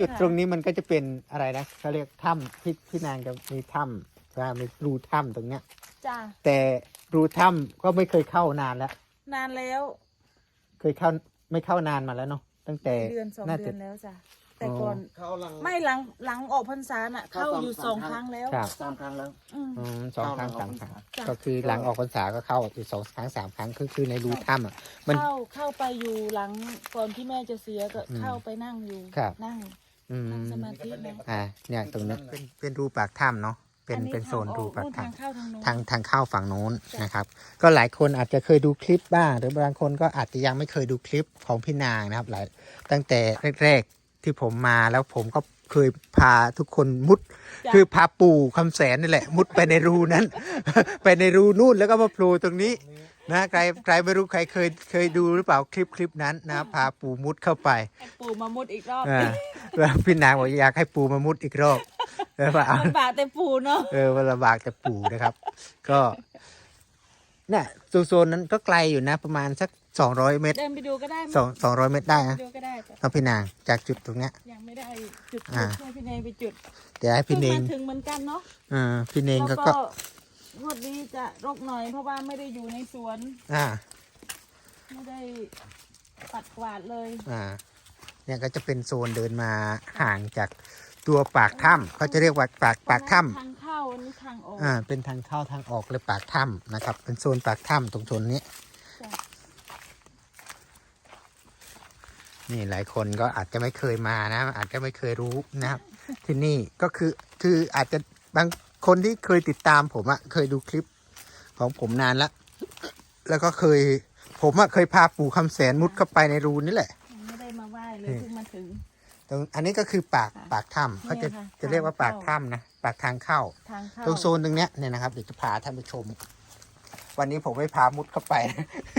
จุดตรงนี้มันก็จะเป็นอะไรนะเขาเรียกถ้ำพี่พี่นางจะมีถ้ำใช่ไหมมีรูถ้ำตรงเนี้ย จ้ะแต่รูถ้ำก็ไม่เคยเข้านานแล้ว นานแล้วเคยเข้าไม่เข้านานมาแล้วเนาะตั้งแต่เดือนสองน่าเดืจะ อนแล้วจ้ะแต่อ๋อก่อน เข้าหลัง ไม่หลังหลังออกพรรษาน่ะ เข้าเข้าอยู่สสอองงคครั้รั้ง งแล้วครับ สามครั้งแล้ว อืม อืมสองครั้งเข้าสามครั้งจ้ะ ก็คือหลังออกพรรษาก็เข้าอยู่สองครั้งสามครั้งคือคือในรูถ้ำอะมัน เข้าเข้าไปอยู่หลังก่อนที่แม่จะเสียก็อืมเข้าไปนั่งอยู่ครับ นั่ง อืมนั่งสมาธินะอ่าเนี่ยตรงนี้เป็นเป็นรูปากถ้ำเนาะเป็นอัเป็นโซนทางอรูอกปากนู่นถ้ำทางเข้าทางโน้นทางทางเข้าฝั่งโน้นจ้ะนะครับ ก็หลายคนอาจจะเคยดูคลิปบ้าง หรือบางคนก็อาจจะยังไม่เคยดูคลิปของพี่นางนะครับหลายตั้งแต่แรกๆที่ผมมาแล้วผมก็เคยพาทุกคนมุด จ้ะคือพาปู่คำแสนนี่แหละ มุดไปในรูนั้น ไปในรูนู่นแล้วก็มาโผล่ตรงนี้ นะใครใครไม่รู้ใครเคยเคยดูหรือเปล่าคลิปคลิปนั้นนะพาปู่มุดเข้าไปให้ปู่มามุดอีกรอบอ่าแล้วพี่นางบอกอยากให้ปู่มามุดอีกรอบแล้วว่าเอามันบาดแต่ปู่เนาะเออมันลำบากแต่ปู่นะครับ ก็เนี่ยโซนๆนั้นก็ไกลอยู่นะ ประมาณสักสองร้อยเมตรเดินไปดูก็ได้สองสองร้อยเมตรได้ไปนะดูก็ได้จ้ะต้องพี่นางจากจุดตรงเนี้ย ยังไม่ได้จุดอ่า ช่วยพี่เนยไปจุดเดี๋ยวให้พี่เนพิ่งมาถึงเหมือนกันเนาะเออพี่เนงแล้วก็ก็ก็ งวดนี้จะรกหน่อยเพราะว่าไม่ได้อยู่ในสวน อ่า ไม่ได้ปัดกวาดเลย อ่า เนี่ยก็จะเป็นโซนเดินมาห่างจากตัวปากถ้ำเขาจะเรียกว่าปากปากถ้ทางเข้าอันนี้ทางออกำอ่า เป็นทางเข้าทางออกเลยปากถ้ำนะครับ เป็นโซนปากถ้ำตรงโซนนี้ จ้ะ นี่หลายคนก็อาจจะไม่เคยมานะ อาจจะไม่เคยรู้นะครับ ที่นี่ก็คือคืออาจจะบาง คนที่เคยติดตามผมอะเคยดูคลิปของผมนานแล้วแล้วก็เคย ผมอะเคยพาปู่คำแสนมุดเข้าไปในรูนี่แหละ ยังไม่ได้มาไหว้เลยนี่เพิ่งมาถึง ตรงอันนี้ก็คือปากค่ะปากถ้ำเขาจะเนี่ยค่ะจะเรียกว่าปากทางเข้าถ้ำนะปากทางเข้า ทางเข้าตรงโซนตรงเนี้ยเนี่ยนะครับเดี๋ยวจะพาท่านผู้ชม วันนี้ผมไม่พามุดเข้าไป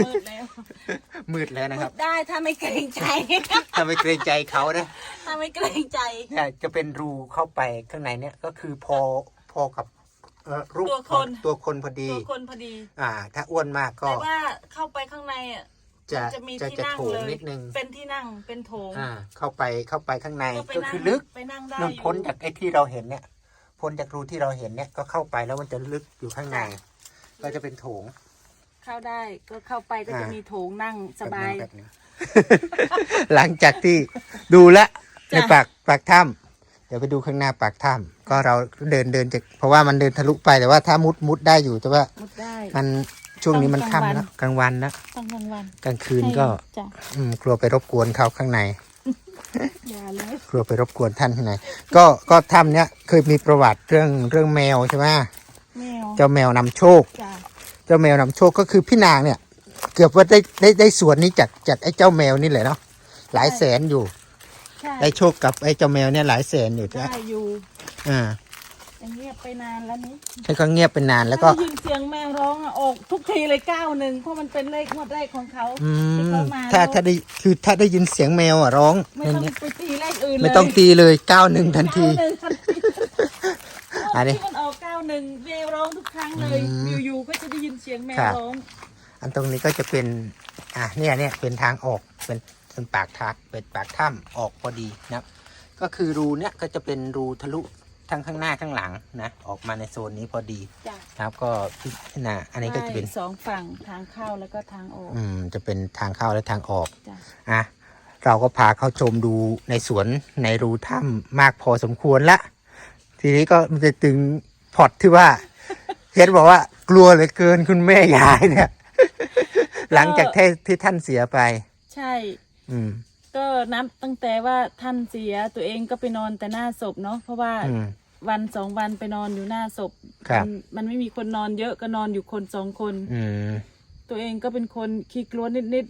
มืดแล้วมืดแล้วนะคมืรับดได้ถ้าไม่เกรงใจ ถ้าไม่เกรงใจเขานะ ถ้าไม่เกรงใจ เนี่ยจะเป็นรูเข้าไปข้างในเนี่ยก็คือพอ พอกับเอ่อรูปตัวคน ของตัวคนพอดี ตัวคนพอดีอ่า ถ้าอ้วนมากก็แต่ว่าเข้าไปข้างในอะ จะมันจะมีจะที่จะนั่งโถงเลย นิดนึงเป็นที่นั่งเป็นโถงอ่า เข้าไปเข้าไปข้างในก็ไปก็นั่งคือลึกไปนั่งได้มันอยู่พ้นจากไอ้ที่เราเห็นเนี่ยพ้นจากรูที่เราเห็นเนี่ยก็เข้าไปแล้วมันจะลึกอยู่ข้างใน ก็จะเป็นโถง เข้าได้ก็เข้าไปก็จะอ่ามี มีโถงนั่งสบาย แบบนึงหลังจากที่ดูแลวในจ้ะ ปากปากถ้ำเดี๋ยวไปดูข้างหน้าปากถ้ำก็เราเดินเดินจากเพราะว่ามันเดินทะลุไปแต่ว่าถ้ามุดมุดได้อยู่แต่ว่ามุดได้ มันช่วงนี้มันต้องกลางวันค่ำนะกลางวันนะต้องกลางวันกลางคืนก็ให้จ้ะอืมกลัวไปรบกวนเขาข้างในอย่าเลยกลัวไปรบกวนท่านข้างในก็ก็ถ้ำเนี้ยเคยมีประวัติเรื่องเรื่องแมวใช่ไหมแมวเจ้าแมวนำโชคจ้ะเจ้าแมวนำโชคก็คือพี่นางเนี่ย เกือบว่าได้ได้ได้สวนนี้จากจากไอ้เจ้าแมวนี่แหละเนาะหลายแสนอยู่ใช่ ได้โชคกับไอ้เจ้าแมวเนี่ยหลายแสนอยู่ได้นะอยู่อ่าอย่างเงียบไปนานแล้วนี้ให้เขาเงียบไปนานแล้วก็ได้ยินเสียงแมวร้องอะออกทุกทีเลยเก้าหนึ่งเพราะมันเป็นเลขงวดแรกของเขาอืที่มเขามาถ้าแล้วถ้าได้คือถ้าได้ยินเสียงแมวอะร้องไม่อย่าต้องงเงี้ยไปตีเลขอื่นเลยไม่ต้องตีเลยเก้าหนึ่งทันทีเก้าหนึ่งทันทีอันนี้ที่มันออกเก้าหนึ่งแมวร้องทุกครั้งเลยอืมอยู่ๆก็จะได้ยินเสียงแมวครับร้อง อันตรงนี้ก็จะเป็น อะเนี่ยเนี่ยเป็นทางออกเป็น เป็นปากทักเป็นปากถ้ำออกพอดีนะครับ ก็คือรูเนี่ยก็จะเป็นรูทะลุทั้งข้างหน้าข้างหลังนะ ออกมาในโซนนี้พอดีจ้ะครับก็พิจารณาอันนี้ก็จะเป็น ใช่สองฝั่งทางเข้าแล้วก็ทางออกอืมจะเป็นทางเข้าและทางออก จ้ะอะเราก็พาเข้าชมดูในสวนในรูถ้ำมากพอสมควรละ ทีนี้ก็มันจะถึงพอดที่ว่า เฮ็ดบอกว่ากลัวเหลือเกินคุณแม่ยายเนี่ย หลังจากที่ที่ท่านเสียไป ใช่ อืม ก็นับตั้งแต่ว่าท่านเสียตัวเองก็ไปนอนแต่หน้าศพเนาะเพราะว่าอืม วันสองวันไปนอนอยู่หน้าศพครับ มันมันไม่มีคนนอนเยอะก็นอนอยู่คนสองคน อืม ตัวเองก็เป็นคนขี้กลัวนิด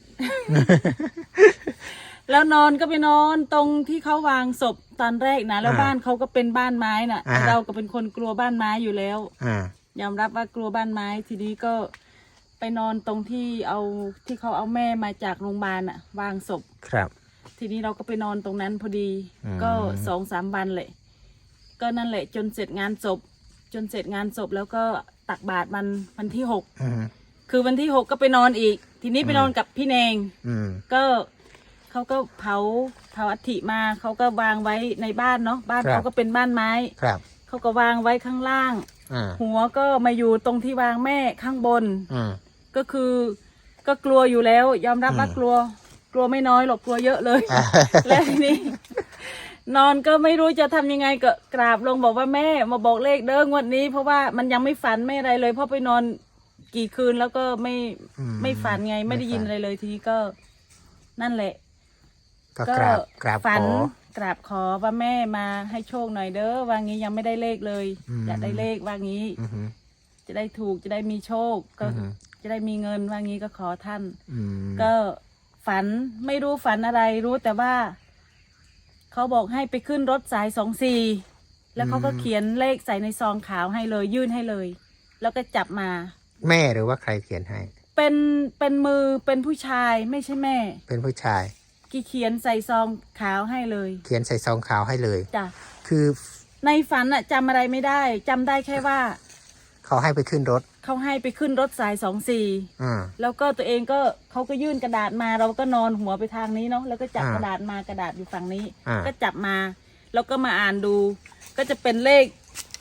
ๆ แล้วนอนก็ไปนอนตรงที่เขาวางศพตอนแรกนะแล้วอ่าบ้านเขาก็เป็นบ้านไม้น่ะ อ่าฮะ เราก็เป็นคนกลัวบ้านไม้อยู่แล้ว อ่า ยอมรับว่ากลัวบ้านไม้ทีนี้ก็ ไปนอนตรงที่เอาที่เขาเอาแม่มาจากโรงพยาบาลอะวางศพ ครับ ทีนี้เราก็ไปนอนตรงนั้นพอดี อืม ก็สองสามวันเลยก็นั่นแหละจนเสร็จงานศพ จนเสร็จงานศพแล้วก็ตักบาตรมันวันที่หกอืม คือวันที่หกก็ไปนอนอีก ทีนี้ไปอืมนอนกับพี่แนง อืม ก็เขาก็เผาเผาอัฐิมาเขาก็วางไว้ในบ้านเนาะบ้านครับ เขาก็เป็นบ้านไม้ครับ เขาก็วางไว้ข้างล่าง อ่า หัวก็มาอยู่ตรงที่วางแม่ข้างบน อืม ก็คือก็กลัวอยู่แล้ว ยอมรับอืมว่ากลัว กลัวไม่น้อยหรอกกลัวเยอะเลยอ่าแล้วทีนี้ นอนก็ไม่รู้จะทำยังไงก็กราบลงบอกว่าแม่มาบอกเลขเด้องวดนี้ เพราะว่ามันยังไม่ฝันไม่อะไรเลยเพราะไปนอนกี่คืนแล้วก็ไม่อืมไม่ฝันไง ไม่ได้ยินไม่ฝันอะไรเลยทีนี้ก็นั่นแหละ ก็กราบกราบฝัขนอ กราบขอว่าแม่มาให้โชคหน่อยเด้อว่างี้ยังไม่ได้เลขเลยอืมจะได้เลขว่างี้ อือหือ จะได้ถูกจะได้มีโชคก็อือหือ จะได้มีเงินว่างี้ก็ขอท่าน อืมก็ฝันไม่รู้ฝันอะไรรู้แต่ว่า เขาบอกให้ไปขึ้นรถสายสองสี่แล้วเขาก็เขียนเลขใส่ในซองขาวให้เลย ยื่นให้เลย แล้วก็จับมา แม่หรือว่าใครเขียนให้ เป็นเป็นมือเป็นผู้ชายไม่ใช่แม่ เป็นผู้ชาย กี่เขียนใส่ซองขาวให้เลยเขียนใส่ซองขาวให้เลย จ้ะคือในฝันอะจำอะไรไม่ได้จำได้แค่ว่า เขาให้ไปขึ้นรถ เขาให้ไปขึ้นรถสายสองสี่อ่า แล้วก็ตัวเองก็เขาก็ยื่นกระดาษมา เราก็นอนหัวไปทางนี้เนาะแล้วก็จับอ่ากระดาษมากระดาษอยู่ฝั่งนี้ อ่า ก็จับมาแล้วก็มาอ่านดู ก็จะเป็นเลข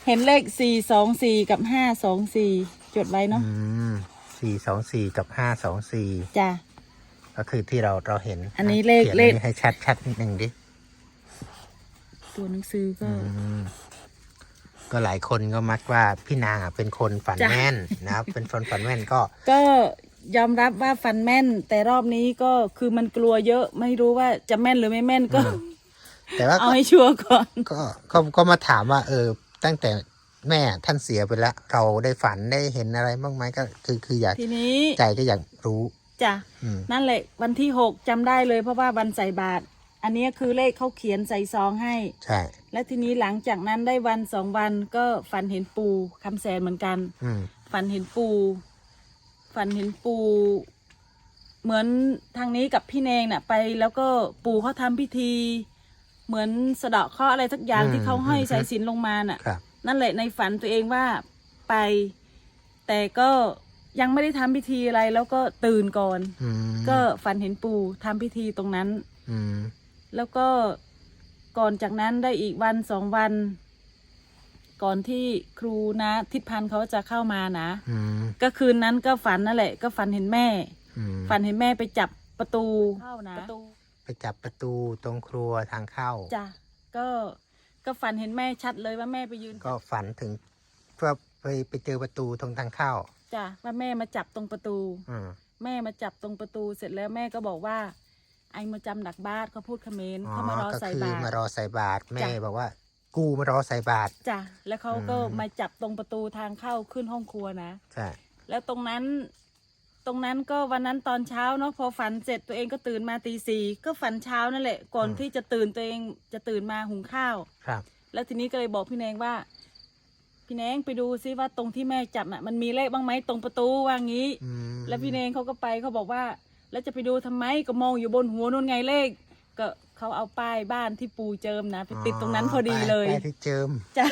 เห็นเลขสี่สองสี่กับห้าสองสี่จดไว้เนาะอืมสี่สองสี่กับห้าสองสี่จ้ะ ก็คือที่เราเราเห็นอันนี้เลขขียเลข อันนี้ให้ชัดชัดนิดหนึ่งดิตัวหนังสือก็ อืม ก็หลายคนก็มักว่าพี่นางอะเป็นคนฝันจ้ะ แม่นนะครับ เป็นคนฝันแม่นก็ ก็ยอมรับว่าฟันแม่น แต่รอบนี้ก็คือมันกลัวเยอะไม่รู้ว่าจะแม่นหรือไม่แม่นก็ แต่ว่าเอาก็ให้ชัวร์ก่อน ก็ก็ก็มาถามว่า เออ ตั้งแต่แม่ท่านเสียไปแล้ว เราได้ฝันได้เห็นอะไรบ้างไหมก็คือคืออยากทีนี้ใจก็อยากรู้ จ้ะอืมนั่นแหละวันที่หกจำได้เลยเพราะว่าวันใส่บาตร อันนี้คือเลขเขาเขียนใส่ซองให้ ใช่ และทีนี้หลังจากนั้นได้วันสองวันก็ฝันเห็นปูคำแสนเหมือนกัน อืม ฝันเห็นปู ฝันเห็นปู เหมือนทางนี้กับพี่เนงน่ะ ไปแล้วก็ปู่เขาทำพิธี เหมือนสะเดาะเคราะห์อะไรสักอย่างที่เขาห้อยสายสิญจนลงมาน่ะ ครับ นั่นแหละในฝันตัวเองว่าไป แต่ก็ยังไม่ได้ทำพิธีอะไรแล้วก็ตื่นก่อน อืมก็ฝันเห็นปู่ทำพิธีตรงนั้น อืม แล้วก็ก่อนจากนั้นได้อีกวันสองวัน ก่อนที่ครูนะทิศพันธ์เขาจะเข้ามานะอืมก็คืนนั้นก็ฝันนั่นแหละ ก็ฝันเห็นแม่อืมฝันเห็นแม่ไปจับประตูเข้านะประตูไปจับประตูตรงครัวทางเข้าจ้ะก็ก็ฝันเห็นแม่ชัดเลยว่าแม่ไปยืน ก็ฝันถึงเพื่อไปไปเจอประตูตรงทางเข้าจ้ะว่าแม่มาจับตรงประตูอืมแม่มาจับตรงประตูเสร็จแล้วแม่ก็บอกว่า ไอ้มาจำดักบ้านเขาพูดเขมรอ๋อเขามารอก็ใส่คือบาตรมารอใส่บาตรแม่จ้ะ บอกว่า กูมารอใส่บาตร จ้ะแล้วเขาก็อืม มาจับตรงประตูทางเข้าขึ้นห้องครัวนะใช่แล้วตรงนั้นตรงนั้นก็วันนั้นตอนเช้าเนาะพอฝันเสร็จตัวเองก็ตื่นมาตีสี่ก็ฝันเช้านั่นแหละ ก่อนที่จะตื่นตัวเองจะตื่นมาหุงข้าว ครับ แล้วทีนี้ก็เลยบอกพี่แนงว่า พี่แนงไปดูซิว่าตรงที่แม่จับน่ะมันมีเลขบ้างไหมตรงประตูว่างี้ อืมแล้วพี่เนงเขาก็ไปเขาบอกว่า แล้วจะไปดูทำไมก็มองอยู่บนหัวนู่นไงเลข ก็เขาเอาป้ายบ้านที่ปูเจิมนะไปติดตรงนั้นพอดีเลยไปที่เจิมจ้ะ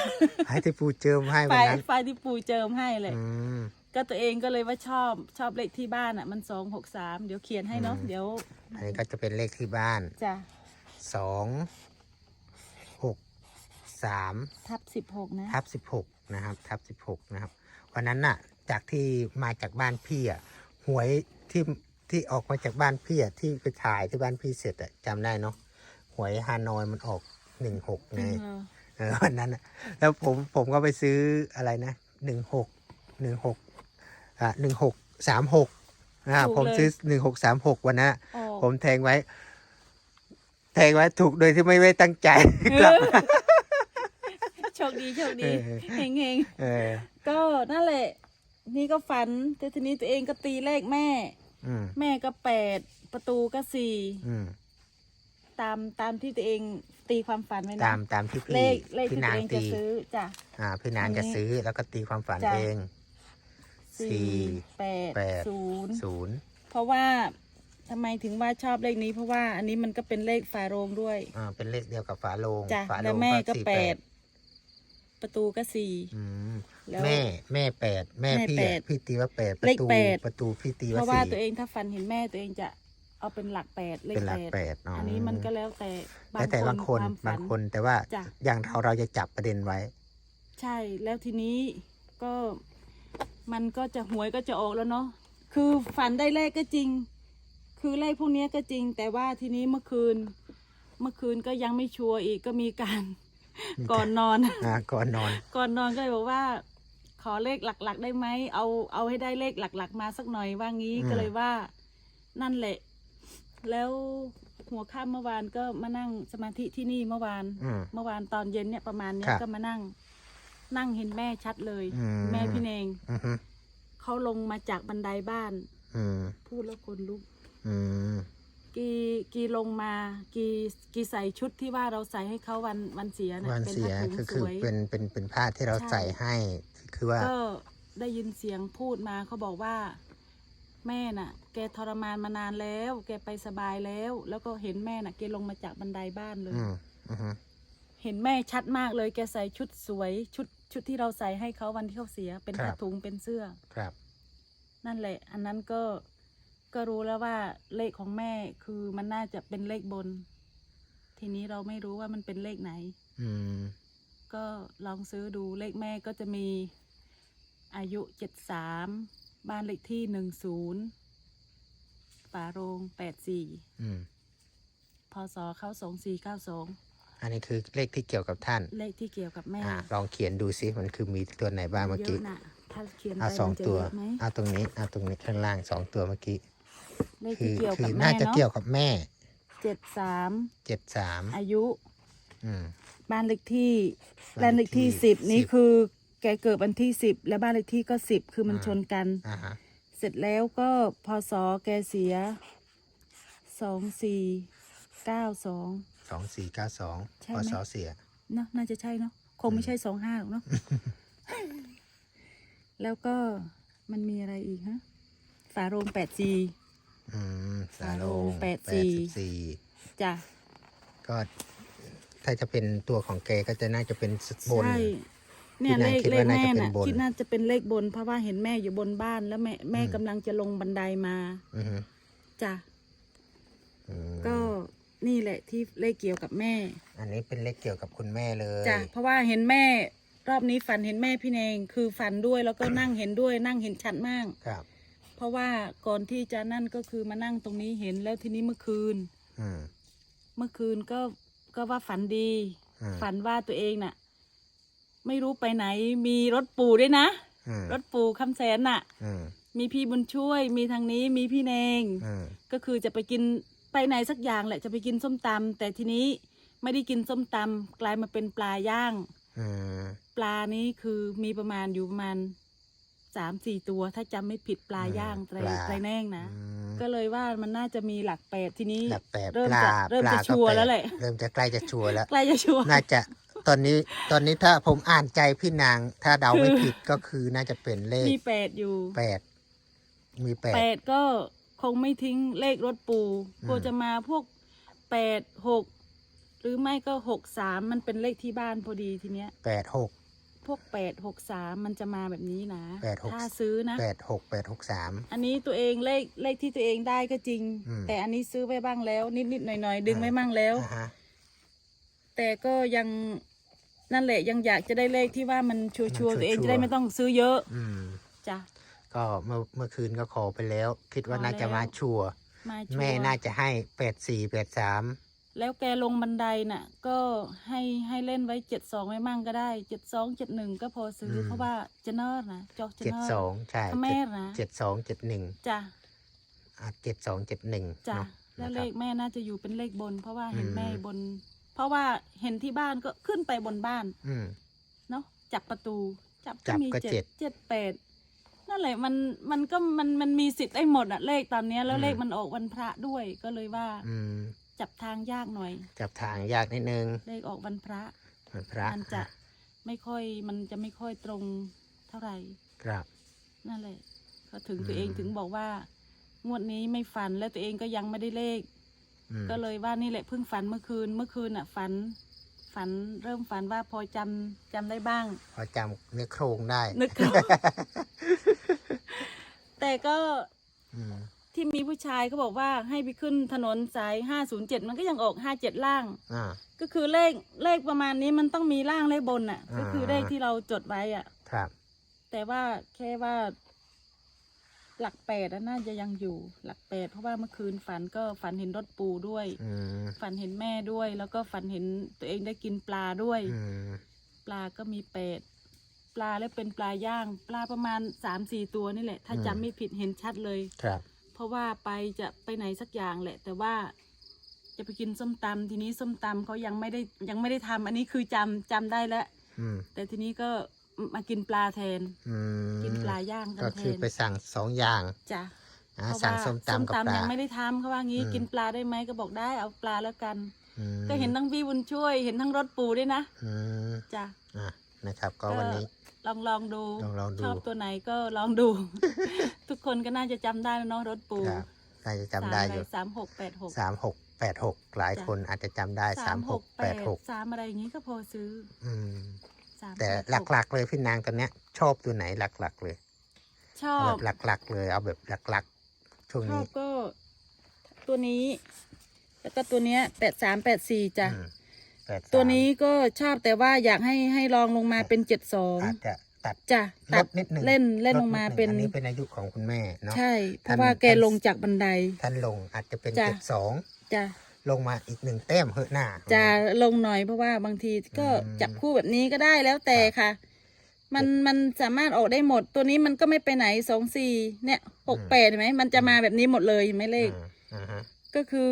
ให้ที่ปูเจิมให้วันป้ายนั้นป้ายที่ปูเจิมให้เลยอืมก็ตัวเองก็เลยว่าชอบชอบเลขที่บ้านอะ มันสองหกสามเดี๋ยวเขียนให้เนาะอืมเดี๋ยวอันนี้ก็จะเป็นเลขที่บ้านจ้ะสองหกสามทับสิบหกนะทับสิบหกนะครับ ทับสิบหกนะครับวันนั้นน่ะ จากที่มาจากบ้านพี่อะหวยที่ ที่ออกมาจากบ้านพี่อะที่ไปถ่ายที่บ้านพี่เสร็จอะจำได้เนาะหวยฮานอยมันออกหนึ่งหกไงเออวันนั้นน่ะแล้วผมผมก็ไปซื้ออะไรนะหนึ่งหกหนึ่งหกอะหนึ่งหกสามหกนะผมซื้อหนึ่งหกสามหกวันนั้นน่ะโอ้ผมแทงไว้ แทงไว้ถูกโดยที่ไม่ไม่ตั้งใจ กลับมา โชคดีโชคดีเออ เฮงเฮงเออ ๆก็นั่นแหละ นี่ก็ฝันแต่ทีนี้ตัวเองก็ตีเลขแม่ อืมแม่ก็แปดประตูก็สี่อืมตามตามที่ตัวเองตีความฝันไว้นะตามตามที่พี่เลขเลขพี่ที่ตันาวงเองจะตีซื้อจ้ะ อ่าพี่นางจะซื้อแล้วก็ตีความฝันจ้ะ เองสี่ แปดแปด ศูนย์ศูนย์เพราะว่าทำไมถึงว่าชอบเลขนี้ เพราะว่าอันนี้มันก็เป็นเลขฝาโรงด้วย อ่าเป็นเลขเดียวกับฝาโลงจ้ะฝาโลแล้วงแม่ก็สี่แปดประตูก็สี่อืม แล้ว แม่แม่แปดแม่แม่พี่แปอะดพี่ตีว่าแปดปเลระขตูแปด ประตูพี่ตีเพว่าราะว่าสี่ตัวเองถ้าฝันเห็นแม่ตัวเองจะเอาเป็นหลักแปดเลขเป็นหลักแปดแปดอ๋ออัอันนี้มันก็แล้วแต่แล้วแต่บางคนวามฝั บางคนแต่ว่าจ้ะ อย่างเราเราจะจับประเด็นไว้ ใช่แล้วทีนี้ก็มันก็จะหวยก็จะออกแล้วเนาะคือฝันได้เลขก็จริง คือเลขพวกเนี้ยก็จริง แต่ว่าทีนี้เมื่อคืน เมื่อคืนก็ยังไม่ชัวร์อีกก็มีการ มีการ ก่อนนอนอ่าก่อนนอน ก่อนนอนก็เลยบอกว่า ขอเลขหลักๆ ได้ไหมเอาเอาให้ได้เลขหลัก ๆ มาสักหน่อยว่างี้อืม ก็เลยว่านั่นแหละ แล้วหัวค่ำเมื่อวานก็มานั่งสมาธิที่นี่เมื่อวาน อืม เมื่อวานตอนเย็นเนี่ยประมาณเนี้คยรับก็มานั่ง นั่งเห็นแม่ชัดเลย อืม แม่พี่เนงอือฮึเขาลงมาจากบันไดบ้าน อืมพูดแล้วคนลุก อืม กีกีลงมากีกีใส่ชุดที่ว่าเราใส่ให้เขาวันวันเสียนะวันเป็นเสียผ้าถุงคือสคือวย เป็นเป็นเป็นผ้าที่เราใช่ ใส่ให้คือว่า ก็ได้ยินเสียงพูดมาเขาบอกว่า แม่น่ะ แกทรมานมานานแล้ว แกไปสบายแล้ว แล้วก็เห็นแม่น่ะแกลงมาจากบันไดบ้านเลย อืมอือฮึเห็นแม่ชัดมากเลย แกใส่ชุดสวย ชุดชุดที่เราใส่ให้เขาวันที่เขาเสีย เป็นผ้าถุงเป็นเสื้อ ครับ นั่นแหละ อันนั้นก็ ก็รู้แล้วว่าเลขของแม่คือมันน่าจะเป็นเลขบน ทีนี้เราไม่รู้ว่ามันเป็นเลขไหน อืม ก็ลองซื้อดูเลขแม่ก็จะมีอายุเจ็ดสามบ้านเลขที่หนึ่งศูนย์ฝาโรงแปดสี่อืม พศเข้าสองสี่เก้าสองอันนี้คือเลขที่เกี่ยวกับท่าน เลขที่เกี่ยวกับแม่อ่า ลองเขียนดูซิมันคือมีตัวไหนบ้างเมื่อเยกี้ อะนะถ้าเขียนไปเอาสองมันจะตัว เยอะไหมเอาตรงนี้ เอาตรงนี้ข้างล่างสองตัวเมื่อกี้ เลขคืที่อเกี่ยวคืกับอแม่น่าจะเนาะเกี่ยวกับแม่เจ็ดสามเจ็ดสามอายุ อืม บ้านเลขที่บ้านบ้านเลขที่เลขที่สิบนี่10คือ แกเกิดวันที่สิบและบ้านเลขที่ก็สิบคือมันอ่า ชนกัน อ่าฮะเสร็จแล้วก็พศแกเสียสองสี่เก้าสอง สองสี่เก้าสองใช่พไหมศเสีย เนาะน่าจะใช่เนาะคงไม่ใช่สองห้าหรอกเนาะ แล้วก็มันมีอะไรอีกฮะ ฝาโรงแปดจี อืมสาโลงแปดสี่สิบสี่จ้ะก็ ถ้าจะเป็นตัวของแกก็จะน่าจะเป็นบน ใช่เนี่ยที่เลนายขคิดเลว่าขน่าแม่จะเป็นน่ะบนคิดน่าจะเป็นเลขบน เพราะว่าเห็นแม่อยู่บนบ้านแล้วแม่แม่อืมกำลังจะลงบันไดมาอือฮึจ้ะอืมก็นี่แหละที่เลขเกี่ยวกับแม่ อันนี้เป็นเลขเกี่ยวกับคุณแม่เลยจ้ะเพราะว่าเห็นแม่รอบนี้ฝันเห็นแม่พี่เนงคือฝันด้วยแล้วก็นั่งเห็นด้วยนั่งเห็นชัดมากครับ เพราะว่าก่อนที่จะนั่นก็คือมานั่งตรงนี้เห็นแล้วทีนี้เมื่อคืนอืมเมื่อคืนก็ก็ว่าฝันดีอืมฝันว่าตัวเองน่ะ ไม่รู้ไปไหน มีรถปู่ด้วยนะอืมรถปู่คำแสนน่ะอืมมีพี่บุญช่วย มีทางนี้มีพี่เนงอืมก็คือจะไปกินไปไหนสักอย่างแหละจะไปกินส้มตำแต่ทีนี้ไม่ได้กินส้มตำกลายมาเป็นปลาย่างอืมปลานี้คือมีประมาณอยู่ประมาณ สามสี่ตัว ถ้าจำไม่ผิดปลาย่างไตรปลา ไตรแน่งนะ อืมก็เลยว่ามันน่าจะมีหลักแปดทีนี้ หลักแปดเริ่มปลาจะเริ่มปลาจะก็ชัวร์ปดแล้วแหละ เริ่มจะใกล้จะชัวร์แล้ว ใกล้จะชัวร์น่าจะตอนนี้ตอนนี้ถ้าผมอ่านใจพี่นาง ถ้าเดาไม่คือผิดก็คือน่าจะเป็นเลขมีแปดอยู่แปดมีแปด แปดก็คงไม่ทิ้งเลขรถปูอืม กลัวจะมาพวกแปดหกหรือไม่ก็หกสามมันเป็นเลขที่บ้านพอดีทีเนี้ยแปดหก พวกแปดหกสามมันจะมาแบบนี้นะแปดหก ถ้าซื้อนะ แปดหกแปดหกสาม อันนี้ตัวเองเลขเลขที่ตัวเองได้ก็จริง อืม แต่อันนี้ซื้อไว้บ้างแล้ว นิดนิดๆหน่อยหน่อยๆดึงไว้บ้างแล้ว อ่าฮะ แต่ก็ยังนั่นแหละยังอยากจะได้เลขที่ว่ามันชัวมันร์ชัวร์ๆตัวเองๆจะได้ไม่ต้องซื้อเยอะอืม จ้ะ ก็เมื่อเมื่อคืนก็ขอไปแล้ว คิดว่าขอน่าจะแล้ว มาชัวร์มาชัวร์แม่น่าจะให้แปดสี่แปดสาม แล้วแกลงบันไดน่ะ ก็ให้ให้เล่นไว้เจ็ดสองไว้มั่งก็ได้เจ็ดสองเจ็ดหนึ่งก็พอซื้ออเพราะว่าเจเนอร์นะจอกเจเจ็ดเนอร์สองใช่พระแม่นะ เจ็ดสองเจ็ดหนึ่งจ้ะเจ็ดสองเจ็ดหนึ่งจ้ะเนาะแล้วนะเลครับ ขแม่น่าจะอยู่เป็นเลขบน เพราะว่าเห็นอืม แม่บน เพราะว่าเห็นที่บ้านก็ขึ้นไปบนบ้าน อืม เนาะจับประตูจับจับมีก็เจ็เจ็ดดเจ็ดแปดนั่นแหละมันมันก็มันมันมีสิทธิ์ได้หมดอะเลขตอนเนี้ยแล้วอืม เลขมันออกวันพระด้วยก็เลยว่า อืม จับทางยากหน่อย จับทางยากนิดนึง เลขออกวันพระวันพระมันจะไม่ค่อยมันจะไม่ค่อยตรงเท่าไหร่ ครับ นั่นแหละก็ถึงอืมตัวเองถึงบอกว่างวดนี้ไม่ฝันแล้วตัวเองก็ยังไม่ได้เลขอืมก็เลยว่านี่แหละเพิ่งฝันเมื่อคืนเมื่อคืนอะ ฝัน ฝันเริ่มฝันว่าพอจำจำได้บ้าง พอจำเนื้อโครงได้นึกแต่ก็อืม ทที่มีผู้ชายเขาบอกว่าให้ไปขึ้นถนนสายห้าศูนย์เจ็ดมันก็ยังออกห้าเจ็ดล่าง อ่า ก็คือเลขเลขประมาณนี้มันต้องมีล่างเลขบนอะ อ่า ก็คือเลขที่เราจดไว้อะ ครับ แต่ว่าแค่ว่า หลักแปดอะน่าจะยังอยู่ หลักแปดเพราะว่าเมื่อคืนฝันก็ฝันเห็นรถปูด้วย อืมฝันเห็นแม่ด้วย แล้วก็ฝันเห็นตัวเองได้กินปลาด้วย อืมปลาก็มีเป็ดปลาแล้วเป็นปลาย่าง ปลาประมาณสามสี่ตัวนี่แหละ ถ้าจำไม่ผิดเห็นชัดเลย ครับ เพราะว่าไปจะไปไหนสักอย่างแหละ แต่ว่าจะไปกินส้มตำทีนี้ส้มตำเขายังไม่ได้ยังไม่ได้ทำอันนี้คือจำจำได้แล้ว อืมแต่ทีนี้ก็มากินปลาแทน อืมกินปลาย่างกันก็แทคือนไปสั่งสองอย่างจ้ะอ่าเพราะสั่งว่าส้มตำกับปลา ยังไม่ได้ทำเขาว่างี้อืม กินปลาได้ไหมก็บอกได้เอาปลาแล้วกัน อืมก็เห็นทั้งพี่บุญช่วย เห็นทั้งรถปูด้วยนะอืมจ้ะ อะนะครับ ก็ก็วันนี้ ลองลองดูลองลองดู ชอบตัวไหนก็ลองดู ทุกคนก็น่าจะจำได้แล้วเนาะรถปูครับน่าจะจำได้อยู่สามหกแปดหก สามหกแปดหกหลายจ้ะ คนอาจจะจำได้สามหกแปดหกสามอะไรอย่างนี้ก็พอซื้ออืม สามแต่แปดหลักๆเลยพี่นางตอนเนี้ย ชอบตัวไหนหลักๆเลยชอเอาบแบบ หลักๆเลยเอาแบบหลักๆช่วงชอนี้บก็ตัวนี้ แล้วก็ตัวเนี้ยแปดสามแปดสี่จ้ะ อืม แปดสามตัวนี้ก็ชอบแต่ว่าอยากให้ให้ลองลงมาเป็นเจ็ดสองอาจจะตัด จ้ะลตัดดนิดหนึ่งเล่นเล่นดลงมาดหเป็น อันนี้เป็นอายุของคุณแม่เนาะ ใช่ เพท่านราะว่าแกท่านลงจากบันได ท่านลงอาจจะเป็นจ้ะ เจ็ดสองจ้ะลงมาอีกหนึ่งแต้มเหอะหน้า จะลงหน่อยเพราะว่าบางทีก็อืมจับคู่แบบนี้ก็ได้แล้วแต่ค่ะ มันมันสามารถออกได้หมด ตัวนี้มันก็ไม่ไปไหนสองสี่เนี่ยหกแปดเห็นไหมมันจะมาแบบนี้หมดเลยเห็นไหมเลข อ่าอ่าฮะก็คือ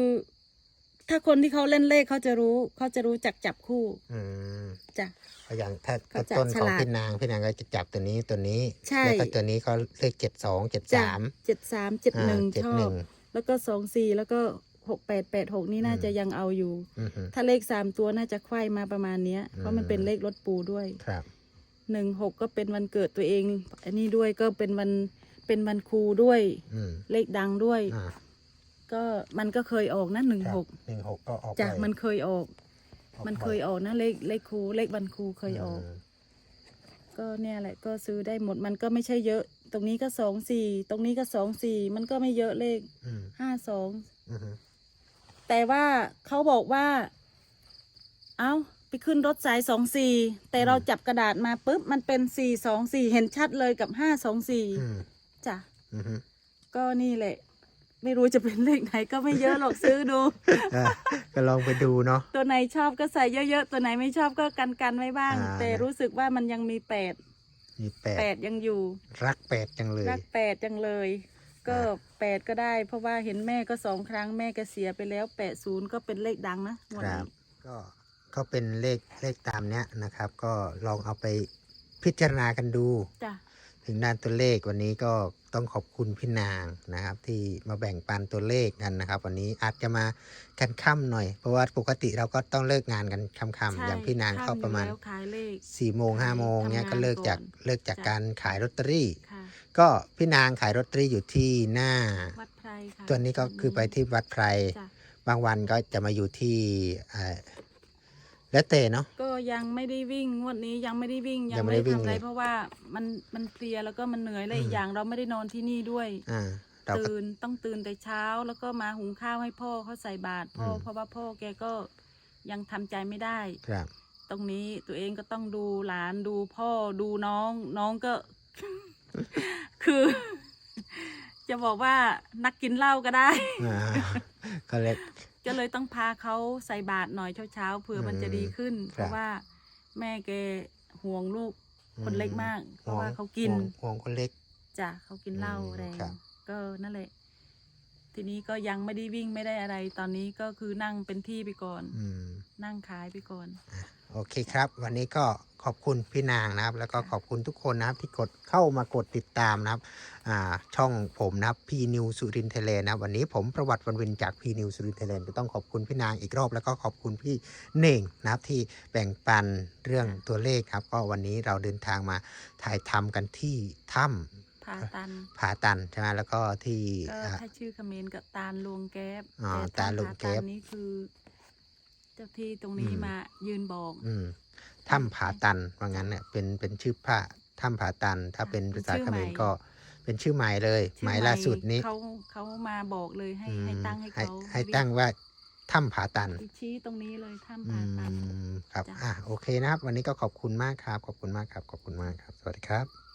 ถ้าคนที่เขาเล่นเลขเขาจะรู้ เขาจะรู้จักจับคู่อืมจ้ะเพราะอย่างถ้าเขาจะต้นของฉลาดพี่นางพี่นางก็จะจับตัวนี้ตัวนี้ใช่ แล้วก็ตัวนี้ก็เลขเจ็ดสองเจ็ดจ้ะสาม เจ็ดสามเจ็ดหนึ่งเจ็ดชอหนึ่บงแล้วก็สองสี่แล้วก็หกแปดแปดหกนี่น่าอืม จะยังเอาอยู่ อือฮึ ถ้าเลขสามตัวน่าจะไขว้มาประมาณเนี้ยเพราะมันเป็นเลขรถปูด้วยครับ หนึ่งหกก็เป็นวันเกิดตัวเอง อันนี้ด้วยก็เป็นวันเป็นวันครูด้วย อืมเลขดังด้วย อ่า ก็มันก็เคยออกนะหนึ่งครับหกหนึ่งหกก็ออกจ้ะบ่อยมันเคยออกออกมันบ่เคยออกนะเลขเลขครูเลขวันครูเคยออกมก็เนี่ยแหละก็ซื้อได้หมดมันก็ไม่ใช่เยอะ ตรงนี้ก็สองสี่ตรงนี้ก็สองสี่มันก็ไม่เยอะเลขอืมห้าสองอือฮึแต่ว่าเขาบอกว่า เอาไปขึ้นรถสายสองสี่แต่เราจับกระดาษมาปุ๊บมันเป็นสี่สองสี่เห็นชัดเลยกับห้าสองสี่อืมจ้ะอือฮึก็นี่แหละ ไม่รู้จะเป็นเลขไหนก็ไม่เยอะหรอกซื้อดู อะก็ลองไปดูเนาะ ตัวไหนชอบก็ใส่เยอะๆ ตัวไหนไม่ชอบก็กันกันๆไว้บ้าง อ่า แต่รู้สึกว่ามันยังมีแปดมีแปแปดดยังอยู่ รักแปดจังเลย รักแปดจังเลย ก็แปดก็ได้ เพราะว่าเห็นแม่ก็สองครั้งแม่ก็เสียไปแล้วแปดศูนย์ก็เป็นเลขดังนะงวดครับนี้ก็ก็เป็นเลขเลขตามเนี้ยนะครับ ก็ลองเอาไปพิจารณากันดู จ้ะ ถึงด้านตัวเลขวันนี้ก็ ต้องขอบคุณพี่นางนะครับ ที่มาแบ่งปันตัวเลขกันนะครับ วันนี้อาจจะมากันค่ำหน่อย เพราะว่าปกติเราก็ต้องเลิกงานกันค่ำๆใช่อย่างพี่นางเข้าประมาณค่ำอยู่แล้วขายเลข4ี่โมงห้าโมงเนี้ยทำงานก็เลิกจากก่อนเลิกจากจ้ะการขายลอตเตอรี่ค่ะก็พี่นางขายลอตเตอรี่อยู่ที่หน้าวัดไพรค่ะตัวนี้ก็คือไปที่วัดไพรจ้ะบางวันก็จะมาอยู่ที่เอ่อ แล้วแต่เนาะ ก็ยังไม่ได้วิ่งงวดนี้ยังไม่ได้วิ่งยัยังงไม่ไม่ได้ได้วิ่งทำอะไรเลย เพราะว่ามันมันเพลียแล้วก็มันเหนื่อยและอืมอีกอย่างเราไม่ได้นอนที่นี่ด้วย อ่า เราก็ ตื่นต้องตื่นแต่เช้าแล้วก็มาหุงข้าวให้พ่อเขาใส่บาตรพ่ออม เพราะว่าพ่อแกก็ยังทำใจไม่ได้ ครับ ตรงนี้ตัวเองก็ต้องดูหลานดูพ่อดูน้องน้องก็ คือ จะบอกว่านักกินเหล้าก็ได้ อ่าก็เลย ก็เลยต้องพาเขาใส่บาตรหน่อยเช้าๆเผื่อมันจะดีขึ้นครับเพราะว่าแม่แกห่วงลูกคนเล็กมาก เพห่ราะวงว่าเขากินห่วงห่วงคนเล็กจ้ะเขากินเหล้าอืมแรงครับก็นั่นแหละ ทีนี้ก็ยังไม่ได้วิ่งไม่ได้อะไร ตอนนี้ก็คือนั่งเป็นที่ไปก่อนอืมนั่งขายไปก่อน โอเคครับ วันนี้ก็ขอบคุณพี่นางนะครับ แล้วก็ขอบคุณทุกคนนะครับที่กดเข้ามากดติดตามนะครับอ่าช่องผมนะครับพีนิวสุรินเทเลนะครับวันนี้ผมประวัติวันวินจากพีนิวสุรินเทเลก็ต้องขอบคุณพี่นางอีกรอบ แล้วก็ขอบคุณพี่เน่งนะครับที่แบ่งปันเรื่องตัวเลขครับ ก็วันนี้เราเดินทางมาถ่ายทำกันที่ถ้พาตันำผาตันใช่ไหมแล้วก็ที่ก็อ่าถ้าชื่อเขมรกับตาลลวงแก๊บอ๋อแต่ตาลลวงแก๊บถ้าผาตันนี้คือ เจ้าที่ตรงนี้อืม มายืนบอก อืมถ้ำผาตันว่างั้นเนี่ยเป็นเป็นชื่อพระถ้ำผาตัน ถ้าเป็นภาษาเขมรก็เป็นชื่อใหม่เลยชื่อหมายล่าสุดนี้เขาเขามาบอกเลยให้อืมให้ตั้งให้ให้เขาให้ตั้งว่าถ้ำผาตัน ชี้ตรงนี้เลยถ้ำอืผาตัน มครับ จ้ะ อะ โอเคนะครับ วันนี้ก็ขอบคุณมากครับ ขอบคุณมากครับ ขอบคุณมากครับ สวัสดีครับ